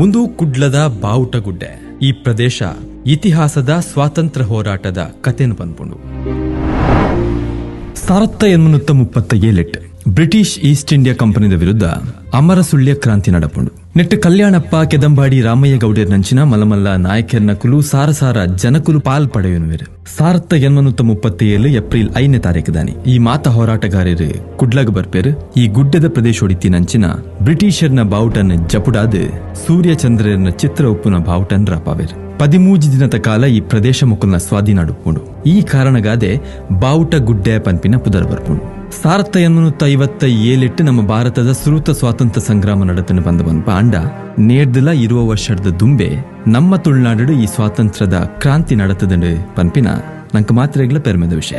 ಒಂದು ಕುಡ್ಲದ ಬಾವುಟಗುಡ್ಡೆ. ಈ ಪ್ರದೇಶ ಇತಿಹಾಸದ ಸ್ವಾತಂತ್ರ್ಯ ಹೋರಾಟದ ಕಥೆನ ಪನ್ಪುಂಡು ಸಾವಿರದ ಎನ್ಮನೂತ್ತ ಮುಪ್ಪತ್ತ ಏಳೆಟ್ಟು ಬ್ರಿಟಿಷ್ ಈಸ್ಟ್ ಇಂಡಿಯಾ ಕಂಪನಿದ ವಿರುದ್ಧ ಅಮರ ಸುಳ್ಯ ಕ್ರಾಂತಿ ನಡಪುಂಡು ನೆಟ್ಟು ಕಲ್ಯಾಣಪ್ಪ ಕೆದಂಬಾಡಿ ರಾಮಯ್ಯ ಗೌಡರ್ ನಂಚಿನ ಮಲಮಲ್ಲ ನಾಯಕರ್ನ ಕುಲು ಸಾರ ಸಾರ ಜನಕುಲು ಪಾಲ್ ಪಡೆಯುವನು ಸಾರತ್ತ ಎನ್ಮನೂತ್ತ ಮುಪ್ಪತ್ತ ಏಳು ಏಪ್ರಿಲ್ ಐದನೇ ತಾರೀಕು ದಾನಿ ಈ ಮಾತ ಹೋರಾಟಗಾರರು ಕುಡ್ಲಗ್ ಬರ್ಪೇರು. ಈ ಗುಡ್ಡದ ಪ್ರದೇಶ ಒಡಿತಿ ನಂಚಿನ ಬ್ರಿಟಿಷರ್ನ ಬಾವುಟನ್ ಜಪುಡಾದ ಸೂರ್ಯ ಚಂದ್ರನ ಚಿತ್ರ ಉಪ್ಪುನ ಬಾವುಟನ್ ರಾಪಾವೇರು ಪದಿಮೂಜಿ ದಿನದ ಕಾಲ ಈ ಪ್ರದೇಶ ಮುಕುಲ್ನ ಸ್ವಾಧೀನ ಅಡುಪುಂಡು ಈ ಕಾರಣಗಾದೆ ಬಾವುಟ ಗುಡ್ಡೆ ಪನ್ಪಿನ ಪುದರ್ ಬರ್ಪುಂಡು. ಸಾರತ್ತ ಎನ್ನುತ್ತ ಐವತ್ತ ಏಳೆಟ್ಟು ನಮ್ಮ ಭಾರತದ ಶ್ರೂತ ಸ್ವಾತಂತ್ರ್ಯ ಸಂಗ್ರಾಮ ನಡತನ ಬಂದ ಬಂದ ಪಾಂಡ, ನೇರ್ದಲ ಇರುವ ವರ್ಷದ ದುಂಬೆ ನಮ್ಮ ತುಳುನಾಡು ಈ ಸ್ವಾತಂತ್ರ್ಯದ ಕ್ರಾಂತಿ ನಡತದ ಪನ್ಪಿನ ನಂಗೆ ಮಾತ್ರ ಪೆರ್ಮೆದ ವಿಷಯ.